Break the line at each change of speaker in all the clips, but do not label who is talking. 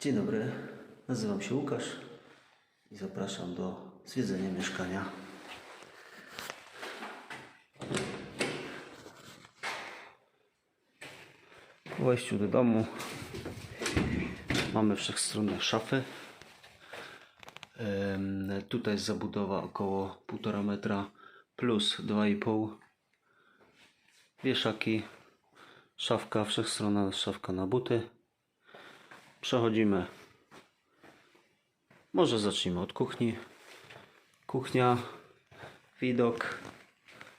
Dzień dobry, nazywam się Łukasz i zapraszam do zwiedzenia mieszkania. Po wejściu do domu mamy wszechstronne szafy. Tutaj jest zabudowa około 1,5 metra plus 2,5 wieszaki, szafka, wszechstronna szafka na buty. Przechodzimy. Może zacznijmy od kuchni. Kuchnia, widok.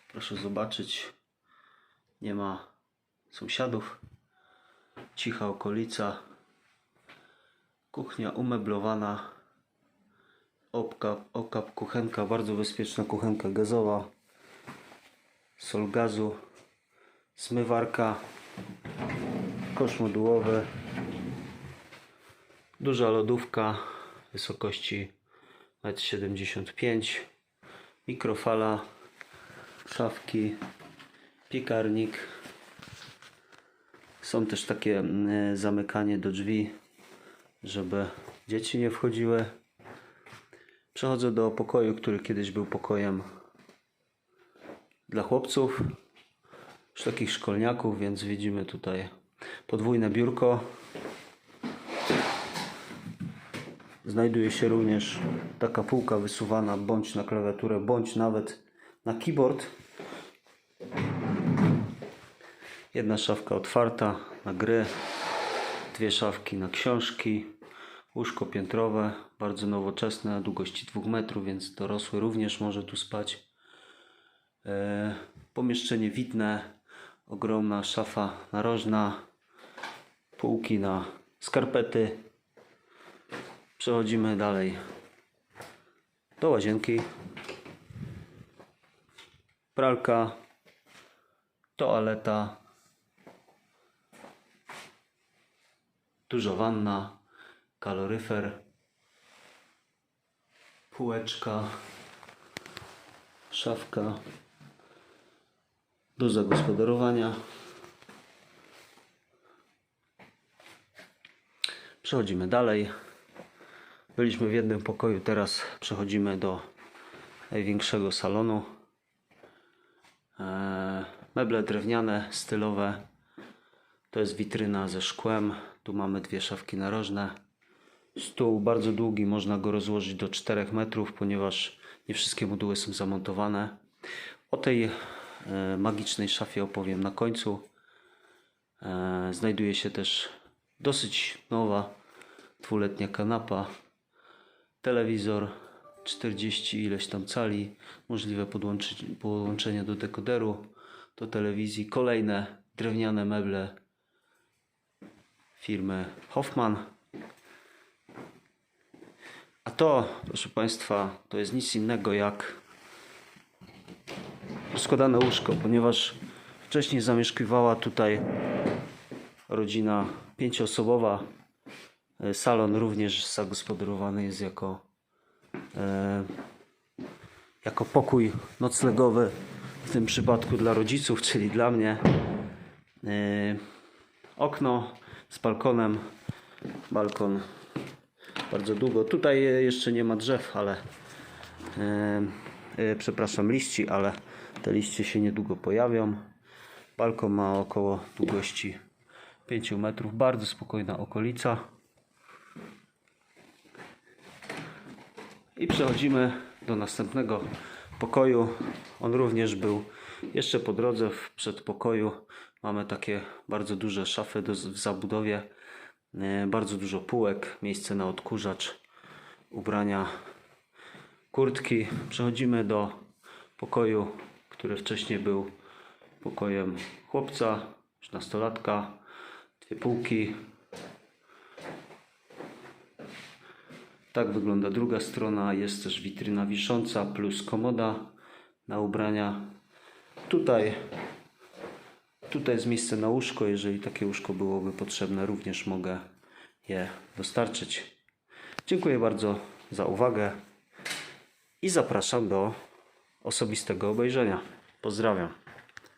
Proszę zobaczyć. Nie ma sąsiadów. Cicha okolica. Kuchnia umeblowana. Okap, okap kuchenka, bardzo bezpieczna kuchenka gazowa. Sol gazu. Zmywarka. Kosz modułowy. Duża lodówka wysokości 1,75 m. Mikrofala, szafki, piekarnik. Są też takie mm, zamykanie do drzwi, żeby dzieci nie wchodziły. Przechodzę do pokoju, który kiedyś był pokojem dla chłopców, już takich szkolniaków, więc widzimy tutaj podwójne biurko. Znajduje się również taka półka wysuwana bądź na klawiaturę, bądź nawet na keyboard. Jedna szafka otwarta na gry, dwie szafki na książki, łóżko piętrowe, bardzo nowoczesne, długości 2 metrów, więc dorosły również może tu spać. E, pomieszczenie widne, ogromna szafa narożna, półki na skarpety. Przechodzimy dalej. Do łazienki. Pralka, toaleta, duża wanna, kaloryfer, półeczka, szafka. Do zagospodarowania. Przechodzimy dalej. Byliśmy w jednym pokoju, teraz przechodzimy do największego salonu. Eee, Meble drewniane, stylowe. To jest witryna ze szkłem. Tu mamy dwie szafki narożne. Stół bardzo długi, można go rozłożyć do 4 metrów, ponieważ nie wszystkie moduły są zamontowane. O tej e, magicznej szafie opowiem na końcu. E, Znajduje się też dosyć nowa dwuletnia kanapa, telewizor 40 ileś tam cali, możliwe podłączenie do dekoderu, do telewizji, kolejne drewniane meble firmy Hoffman. A to, proszę Państwa, to jest nic innego jak rozkładane łóżko, ponieważ wcześniej zamieszkiwała tutaj rodzina pięcioosobowa. E, Salon również zagospodarowany jest jako, e, jako pokój noclegowy, w tym przypadku dla rodziców, czyli dla mnie. E, okno z balkonem. Balkon bardzo długo. Tutaj e, jeszcze nie ma drzew, ale e, e, przepraszam, liści, ale te liście się niedługo pojawią. Balkon ma około długości 5 metrów. Bardzo spokojna okolica. I przechodzimy do następnego pokoju. On również był jeszcze po drodze w przedpokoju. Mamy takie bardzo duże szafy do, w zabudowie. E, Bardzo dużo półek, miejsce na odkurzacz, ubrania, kurtki. Przechodzimy do pokoju, który wcześniej był pokojem chłopca, już nastolatka. Dwie półki, Tak wygląda druga strona. Jest też witryna wisząca plus komoda na ubrania. Tutaj, tutaj jest miejsce na łóżko. Jeżeli takie łóżko byłoby potrzebne, również mogę je dostarczyć. Dziękuję bardzo za uwagę i zapraszam do osobistego obejrzenia. Pozdrawiam.